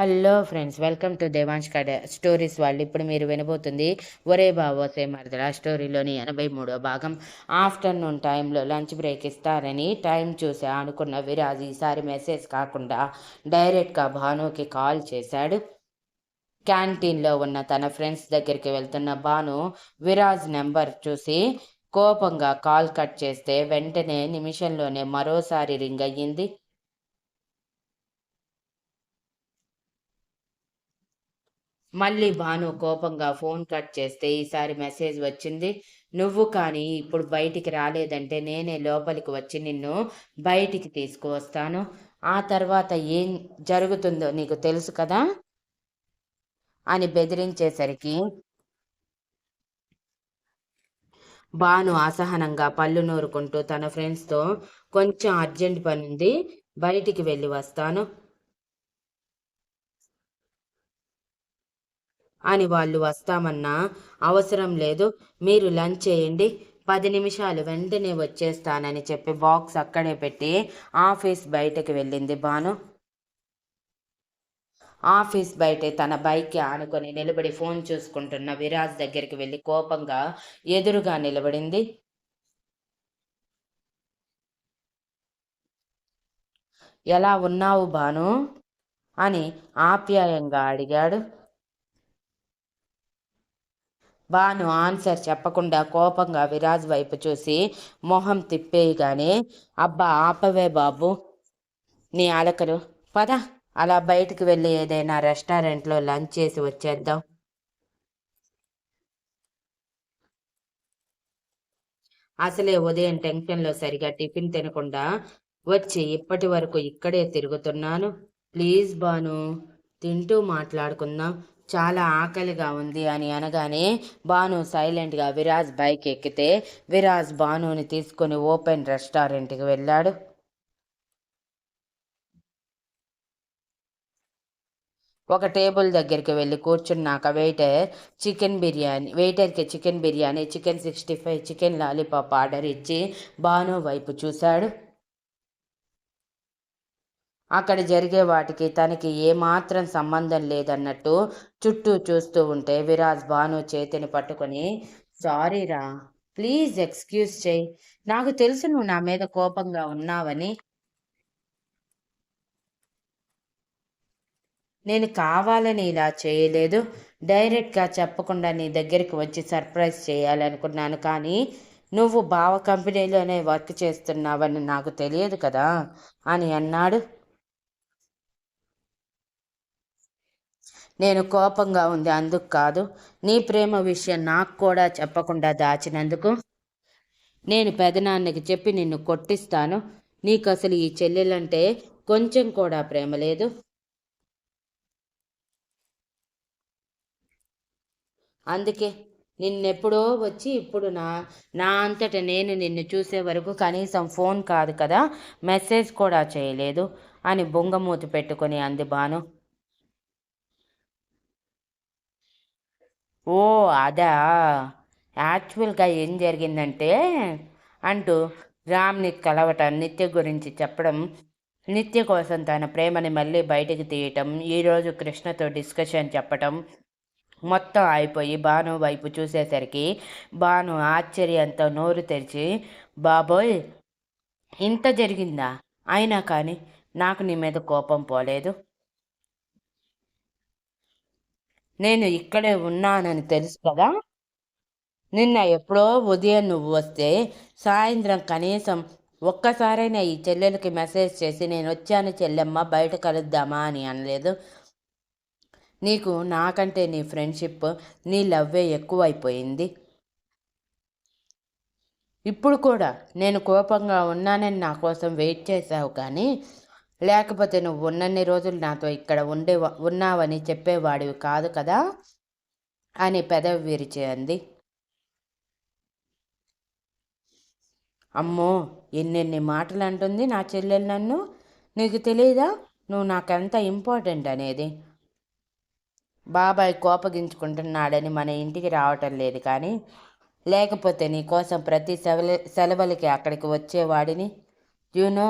Hello friends welcome to Devansh కడ stories వాళ్ళు ఇప్పుడు మీరు వినబోతుంది ఒరే బావోసే మరదల స్టోరీలోని ఎనభై మూడో భాగం. ఆఫ్టర్నూన్ టైంలో లంచ్ బ్రేక్ ఇస్తారని టైం చూసి అనుకున్న విరాజ్ ఈసారి మెసేజ్ కాకుండా డైరెక్ట్గా భానుకి కాల్ చేశాడు. క్యాంటీన్లో ఉన్న తన ఫ్రెండ్స్ దగ్గరికి వెళ్తున్న భాను విరాజ్ నెంబర్ చూసి కోపంగా కాల్ కట్ చేస్తే వెంటనే నిమిషంలోనే మరోసారి రింగ్ అయ్యింది. మళ్ళీ భాను కోపంగా ఫోన్ కట్ చేస్తే ఈసారి మెసేజ్ వచ్చింది నువ్వు కానీ ఇప్పుడు బయటికి రాలేదంటే నేనే లోపలికి వచ్చి నిన్ను బయటికి తీసుకువస్తాను. ఆ తర్వాత ఏం జరుగుతుందో నీకు తెలుసు కదా అని బెదిరించేసరికి భాను అసహనంగా పళ్ళు నూరుకుంటూ తన ఫ్రెండ్స్తో కొంచెం అర్జెంట్ పని ఉంది బయటికి వెళ్ళి వస్తాను. అని వాళ్ళు వస్తామన్నా అవసరం లేదు. మీరు లంచ్ చేయండి. పది నిమిషాలు వెంటనే వచ్చేస్తానని చెప్పి బాక్స్ అక్కడే పెట్టి ఆఫీస్ బయటకు వెళ్ళింది భాను. ఆఫీస్ బయటే తన బైక్కి ఆనుకొని నిలబడి ఫోన్ చూసుకుంటున్న విరాజ్ దగ్గరికి వెళ్ళి కోపంగా ఎదురుగా నిలబడింది. ఎలా ఉన్నావు భాను? అని ఆప్యాయంగా అడిగాడు. భాను ఆన్సర్ చెప్పకుండా కోపంగా విరాజ్ వైపు చూసి మొహం తిప్పేయగానే అబ్బా ఆపవే బాబు నీ అలకలు. పద అలా బయటకు వెళ్ళి ఏదైనా రెస్టారెంట్లో లంచ్ చేసి వచ్చేద్దాం. అసలే ఉదయం టెన్షన్లో సరిగా టిఫిన్ తినకుండా వచ్చి ఇప్పటి వరకు ఇక్కడే తిరుగుతున్నాను. ప్లీజ్ బాను తింటూ మాట్లాడుకుందాం. చాలా ఆకలిగా ఉంది అని అనగానే భాను సైలెంట్గా విరాజ్ బైక్ ఎక్కితే విరాజ్ భానుని తీసుకొని ఓపెన్ రెస్టారెంట్కి వెళ్ళాడు. ఒక టేబుల్ దగ్గరికి వెళ్ళి కూర్చున్నాక waiter chicken biryani వెయిటర్కి chicken biryani chicken sixty five chicken lollipop order ఇచ్చి భాను వైపు చూశాడు. అక్కడ జరిగే వాటికి తనకి ఏమాత్రం సంబంధం లేదన్నట్టు చుట్టూ చూస్తూ ఉంటే విరాజ్ భాను చేతిని పట్టుకొని సారీరా ప్లీజ్ ఎక్స్క్యూజ్ చేయి. నాకు తెలుసు నువ్వు నా మీద కోపంగా ఉన్నావని. నేను కావాలని ఇలా చేయలేదు. డైరెక్ట్గా చెప్పకుండా నీ దగ్గరికి వచ్చి సర్ప్రైజ్ చేయాలనుకున్నాను. కానీ నువ్వు బావ కంపెనీలోనే వర్క్ చేస్తున్నావని నాకు తెలియదు కదా అని అన్నాడు నేను కోపంగా ఉంది అందుకు కాదు. నీ ప్రేమ విషయం నాకు కూడా చెప్పకుండా దాచినందుకు నేను పెదనాన్నకి చెప్పి నిన్ను కొట్టిస్తాను. నీకు అసలు ఈ చెల్లెలంటే కొంచెం కూడా ప్రేమ లేదు. అందుకే నిన్నెప్పుడో వచ్చి ఇప్పుడు నా నా అంతట నేను నిన్ను చూసే వరకు కనీసం ఫోన్ కాదు కదా మెసేజ్ కూడా చేయలేదు అని బొంగమూతి పెట్టుకొని అంది బాను ఓ అదా? యాక్చువల్గా ఏం జరిగిందంటే అంటూ రామ్ని కలవటం నిత్య గురించి చెప్పడం నిత్య కోసం తన ప్రేమని మళ్ళీ బయటికి తీయటం ఈరోజు కృష్ణతో డిస్కషన్ చెప్పటం మొత్తం అయిపోయి భాను వైపు చూసేసరికి భాను ఆశ్చర్యంతో నోరు తెరిచి బాబోయ్ ఇంత జరిగిందా? అయినా కానీ నాకు నీ మీద కోపం పోలేదు. నేను ఇక్కడే ఉన్నానని తెలుసు కదా? నిన్న ఎప్పుడో ఉదయం నువ్వు వస్తే సాయంత్రం కనీసం ఒక్కసారైనా ఈ చెల్లెలకి మెసేజ్ చేసి నేను వచ్చాను చెల్లెమ్మ బయట కలుద్దామా అని అనలేదు. నీకు నాకంటే నీ ఫ్రెండ్షిప్ నీ లవ్వే ఎక్కువైపోయింది. ఇప్పుడు కూడా నేను కోపంగా ఉన్నానని నా కోసం వెయిట్ చేసావు కానీ లేకపోతే నువ్వు ఉన్నన్ని రోజులు నాతో ఇక్కడ ఉండే ఉన్నావని చెప్పేవాడివి కాదు కదా? అని పెదవి విరిచే అంది. అమ్మో ఎన్నెన్ని మాటలు అంటుంది నా చెల్లెలు నన్ను. నీకు తెలియదా నువ్వు నాకెంత ఇంపార్టెంట్ అనేది? బాబాయ్ కోపగించుకుంటున్నాడని మన ఇంటికి రావటం లేదు కానీ లేకపోతే నీ కోసం ప్రతి సెలవు సెలవులకి అక్కడికి వచ్చేవాడిని. You know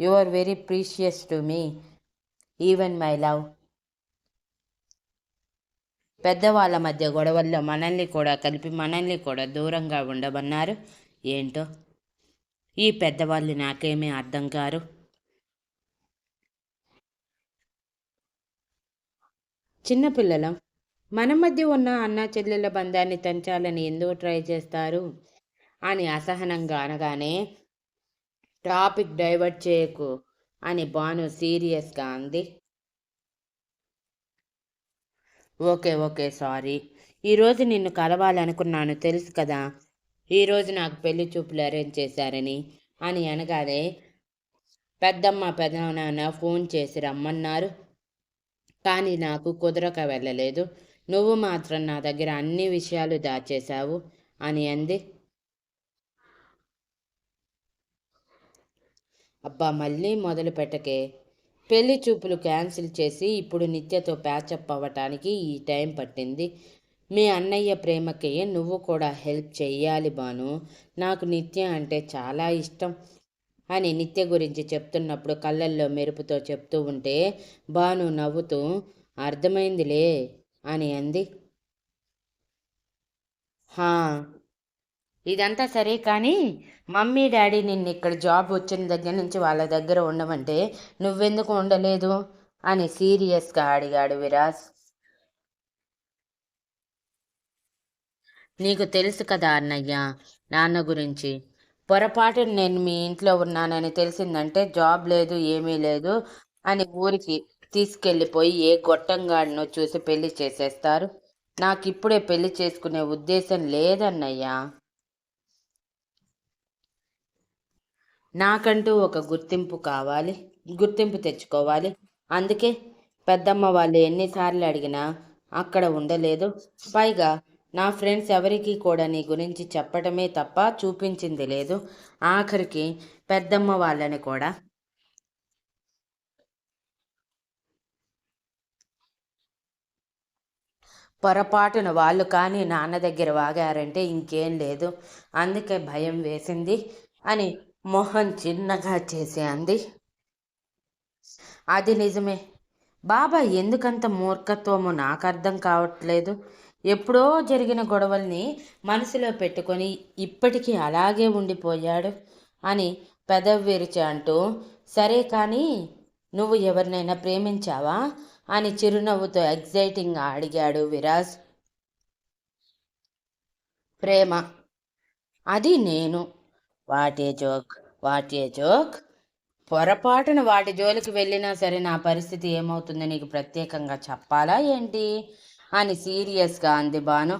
you are very precious to me even my love పెద్దవాళ్ళ మధ్య గొడవల్లో మనల్ని కూడా కలిపి మనల్ని కూడా దూరంగా ఉండమన్నారు. ఏంటో? ఈ పెద్దవాళ్ళు నాకేమీ అర్థం కారు. చిన్నపిల్లలం మన మధ్య ఉన్న అన్న చెల్లెల బంధాన్ని తెంచాలని ఎందుకు ట్రై చేస్తారు? అని అసహనంగా అనగానే టాపిక్ డైవర్ట్ చేయకు అని భాను సీరియస్గా అంది. Okay okay sorry. ఈరోజు నిన్ను కలవాలనుకున్నాను తెలుసు కదా. ఈరోజు నాకు పెళ్ళి చూపులు అరేంజ్ చేశారని అని అనగానే పెద్దమ్మ పెదనాన్న ఫోన్ చేసి రమ్మన్నారు. కానీ నాకు కుదరక వెళ్ళలేదు. నువ్వు మాత్రం నా దగ్గర అన్ని విషయాలు దాచేశావు అని అంది. అబ్బా మళ్ళీ మొదలు పెట్టకే. పెళ్ళి చూపులు క్యాన్సిల్ చేసి ఇప్పుడు నిత్యతో ప్యాచప్ అవ్వటానికి ఈ టైం పట్టింది. మీ అన్నయ్య ప్రేమకి నువ్వు కూడా హెల్ప్ చెయ్యాలి బాను నాకు నిత్య అంటే చాలా ఇష్టం అని నిత్య గురించి చెప్తున్నప్పుడు కళ్ళల్లో మెరుపుతో చెప్తూ ఉంటే బాను నవ్వుతూ అర్థమైందిలే అని అంది. హా ఇదంతా సరే కానీ మమ్మీ డాడీ నిన్ను ఇక్కడ జాబ్ వచ్చిన దగ్గర నుంచి వాళ్ళ దగ్గర ఉండమంటే నువ్వెందుకు ఉండలేదు? అని సీరియస్గా అడిగాడు విరాజ్. నీకు తెలుసు కదా అన్నయ్య నాన్న గురించి. పొరపాటు నేను మీ ఇంట్లో ఉన్నానని తెలిసిందంటే జాబ్ లేదు ఏమీ లేదు అని ఊరికి తీసుకెళ్ళిపోయి ఏ గొట్టంగాడినో చూసి పెళ్ళి చేసేస్తారు. నాకు ఇప్పుడే పెళ్ళి చేసుకునే ఉద్దేశం లేదన్నయ్యా. నాకంటూ ఒక గుర్తింపు కావాలి. గుర్తింపు తెచ్చుకోవాలి. అందుకే పెద్దమ్మ వాళ్ళు ఎన్నిసార్లు అడిగినా అక్కడ ఉండలేదు. పైగా నా ఫ్రెండ్స్ ఎవరికీ కూడా నీ గురించి చెప్పటమే తప్ప చూపించింది లేదు. ఆఖరికి పెద్దమ్మ వాళ్ళని కూడా. పొరపాటున వాళ్ళు కానీ నాన్న దగ్గర వాగారంటే ఇంకేం లేదు. అందుకే భయం వేసింది అని మొహం చిన్నగా చేసే అంది అది నిజమే. బాబా ఎందుకంత మూర్ఖత్వము నాకు అర్థం కావట్లేదు. ఎప్పుడో జరిగిన గొడవల్ని మనసులో పెట్టుకొని ఇప్పటికీ అలాగే ఉండిపోయాడు అని పెదవిరిచి అంటూ సరే కానీ నువ్వు ఎవరినైనా ప్రేమించావా? అని చిరునవ్వుతో ఎగ్జైటింగ్గా అడిగాడు విరాజ్. ప్రేమ. అది నేను. What a joke what a joke. పొరపాటున వాటి జోలికి వెళ్ళినా సరే నా పరిస్థితి ఏమవుతుందో నీకు ప్రత్యేకంగా చెప్పాలా ఏంటి? అని సీరియస్గా అంది బాను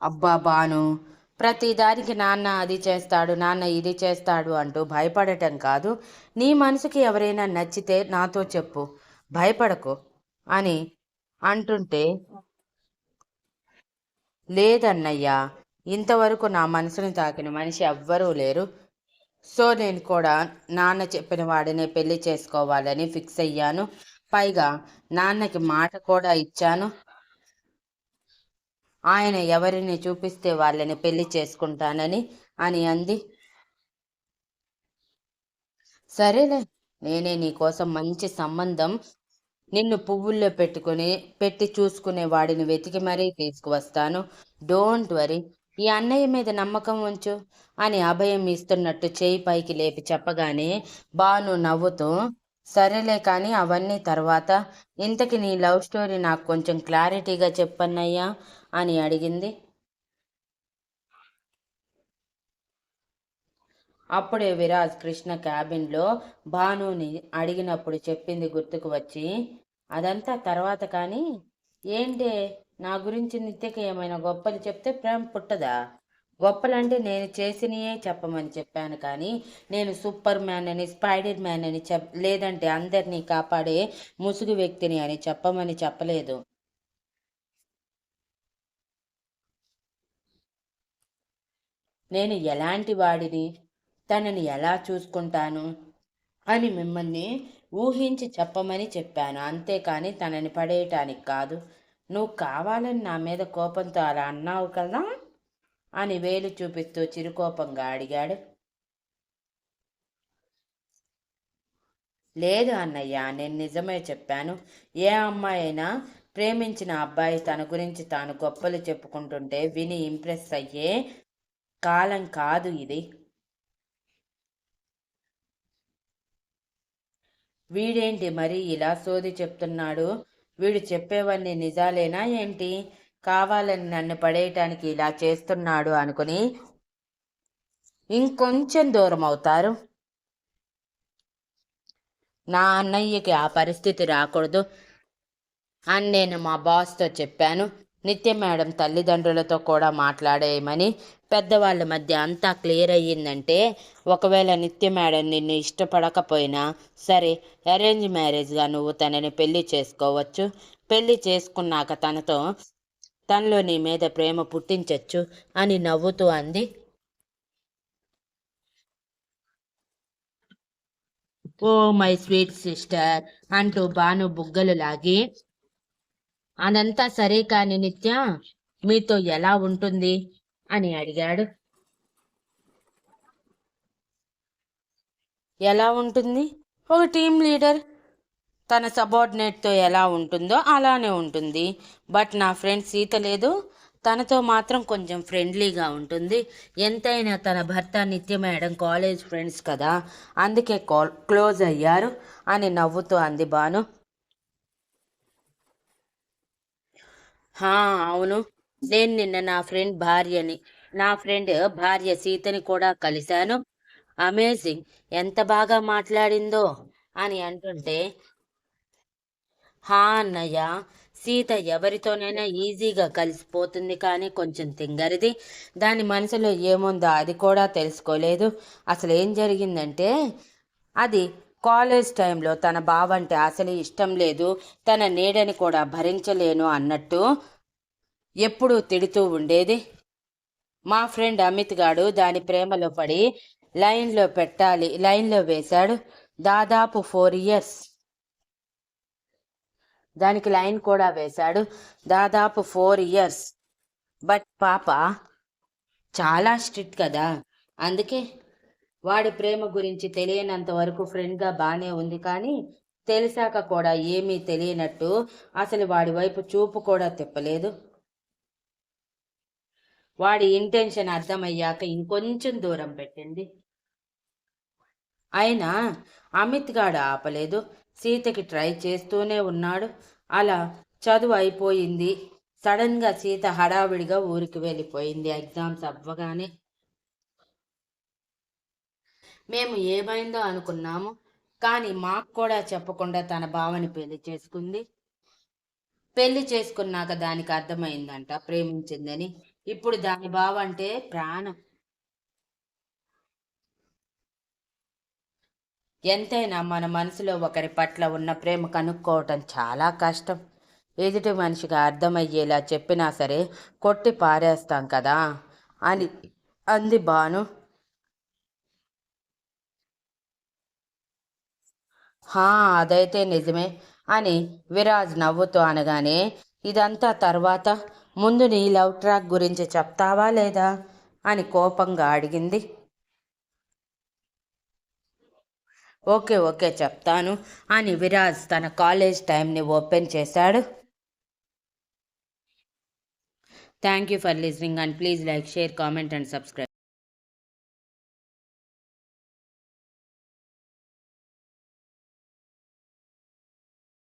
అబ్బా బాను ప్రతిదానికి నాన్న అది చేస్తాడు నాన్న ఇది చేస్తాడు అంటూ భయపడటం కాదు. నీ మనసుకి ఎవరైనా నచ్చితే నాతో చెప్పు భయపడకు అని అంటుంటే లేదన్నయ్యా ఇంతవరకు నా మనసుని తాకిన మనిషి ఎవ్వరూ లేరు. సో నేను కూడా నాన్న చెప్పిన వాడినే పెళ్ళి చేసుకోవాలని ఫిక్స్ అయ్యాను. పైగా నాన్నకి మాట కూడా ఇచ్చాను. ఆయన ఎవరిని చూపిస్తే వాళ్ళని పెళ్ళి చేసుకుంటానని అని అంది. సరేలే నేనే నీకోసం మంచి సంబంధం నిన్ను పువ్వుల్లో పెట్టుకుని పెట్టి చూసుకునే వాడిని వెతికి మరీ తీసుకువస్తాను. Don't worry. ఈ అన్నయ్య మీద నమ్మకం ఉంచు అని అభయం ఇస్తున్నట్టు చేయి పైకి లేపి చెప్పగానే బాను నవ్వుతూ సరేలే కానీ అవన్నీ తర్వాత. ఇంతకి నీ లవ్ స్టోరీ నాకు కొంచెం క్లారిటీగా చెప్పన్నయ్యా అని అడిగింది. అప్పుడే విరాజ్ కృష్ణ క్యాబిన్లో భానుని అడిగినప్పుడు చెప్పింది గుర్తుకు వచ్చి అదంతా తర్వాత కానీ? ఏంటే? నా గురించి నిత్యకి ఏమైనా గొప్పలు చెప్తే ప్రేమ పుట్టదా? గొప్పలంటే నేను చేసినయే చెప్పమని చెప్పాను కానీ నేను సూపర్ మ్యాన్ అని స్పైడర్ మ్యాన్ అని చెప్ లేదంటే అందరినీ కాపాడే ముసుగు వ్యక్తిని అని చెప్పమని చెప్పలేదు. నేను ఎలాంటి వాడిని? తనని ఎలా చూసుకుంటాను? అని మిమ్మల్ని ఊహించి చెప్పమని చెప్పాను. అంతేకాని తనని పడేయటానికి కాదు. నువ్వు కావాలని నా మీద కోపంతో అలా అన్నావు కదా అని వేలు చూపిస్తూ చిరుకోపంగా అడిగాడు. లేదు అన్నయ్య నేను నిజమే చెప్పాను. ఏ అమ్మాయి అయినా ప్రేమించిన అబ్బాయి తన గురించి తాను గొప్పలు చెప్పుకుంటుంటే విని ఇంప్రెస్ అయ్యే కాలం కాదు ఇది. వీడేంటి మరి ఇలా సోది చెప్తున్నాడు? వీడు చెప్పేవన్నీ నిజాలేనా ఏంటి? కావాలని నన్ను పడేయటానికి ఇలా చేస్తున్నాడు అనుకుని ఇంకొంచెం దూరం అవుతారు. నా అన్నయ్యకి ఆ పరిస్థితి రాకూడదు అని నేను మా బాస్తో చెప్పాను. నిత్య మేడం తల్లిదండ్రులతో కూడా మాట్లాడేయమని పెద్దవాళ్ళ మధ్య అంతా క్లియర్ అయ్యిందంటే ఒకవేళ నిత్య మేడం నిన్ను ఇష్టపడకపోయినా సరే అరేంజ్ మ్యారేజ్గా నువ్వు తనని పెళ్ళి చేసుకోవచ్చు. పెళ్ళి చేసుకున్నాక తనతో తనలో నీ మీద ప్రేమ పుట్టించవచ్చు అని నవ్వుతూ అంది. ఓ మై స్వీట్ సిస్టర్ అంటూ బాను బుగ్గలు లాగి అదంతా సరే కాని నిత్య మీతో ఎలా ఉంటుంది? అని అడిగాడు. ఎలా ఉంటుంది? ఒక టీం లీడర్ తన సబార్డినేట్తో ఎలా ఉంటుందో అలానే ఉంటుంది. బట్ నా ఫ్రెండ్ సీత లేదు. తనతో మాత్రం కొంచెం ఫ్రెండ్లీగా ఉంటుంది. ఎంతైనా తన భర్త నిత్య మేడం కాలేజ్ ఫ్రెండ్స్ కదా. అందుకే క్లోజ్ అయ్యారు అని నవ్వుతూ అంది బాను అవును. నేను నిన్న నా ఫ్రెండ్ భార్యని నా ఫ్రెండ్ భార్య సీతని కూడా కలిశాను. అమేజింగ్. ఎంత బాగా మాట్లాడిందో అని అంటుంటే హా అన్నయ్య సీత ఎవరితోనైనా ఈజీగా కలిసిపోతుంది కానీ కొంచెం తింగరిది. దాని మనసులో ఏముందో అది కూడా తెలుసుకోలేదు. అసలు ఏం జరిగిందంటే అది కాలేజ్ టైంలో తన బావంటే అసలు ఇష్టం లేదు తన నీడని కూడా భరించలేను అన్నట్టు ఎప్పుడూ తిడుతూ ఉండేది. మా ఫ్రెండ్ అమిత్ గాడు దాని ప్రేమలో పడి లైన్లో పెట్టాలి లైన్లో వేశాడు. దాదాపు ఫోర్ ఇయర్స్. దానికి లైన్ కూడా వేశాడు. దాదాపు ఫోర్ ఇయర్స్. బట్ పాప చాలా స్ట్రిక్ట్ కదా. అందుకే వాడి ప్రేమ గురించి తెలియనంత వరకు ఫ్రెండ్గా బాగానే ఉంది కానీ తెలిసాక కూడా ఏమీ తెలియనట్టు అసలు వాడి వైపు చూపు కూడా తిప్పలేదు. వాడి ఇంటెన్షన్ అర్థమయ్యాక ఇంకొంచెం దూరం పెట్టింది. అయినా అమిత్ గాడు ఆపలేదు. సీతకి ట్రై చేస్తూనే ఉన్నాడు. అలా చదువు అయిపోయింది. సడన్గా సీత హడావిడిగా ఊరికి వెళ్ళిపోయింది. ఎగ్జామ్స్ అవ్వగానే మేము ఏమైందో అనుకున్నాము. కానీ మాకు కూడా చెప్పకుండా తన భావని పెళ్ళి చేసుకుంది. పెళ్ళి చేసుకున్నాక దానికి అర్థమైందంట ప్రేమించిందని. ఇప్పుడు దాని బావ అంటే ప్రాణం. ఎంతైనా మన మనసులో ఒకరి పట్ల ఉన్న ప్రేమ కనుక్కోవటం చాలా కష్టం. ఎదుటి మనిషికి అర్థమయ్యేలా చెప్పినా సరే కొట్టి పారేస్తాం కదా అని. అంది బాను హా అదైతే నిజమే. అని విరాజ్ నవ్వుతూ అనగానే ఇదంతా తర్వాత ముందు నీ లవ్ ట్రాక్ గురించి చెప్తావా లేదా? అని కోపంగా అడిగింది. ఓకే ఓకే చెప్తాను అని విరాజ్ తన కాలేజ్ టైంని ఓపెన్ చేశాడు. Thank you for listening and please like share comment and subscribe.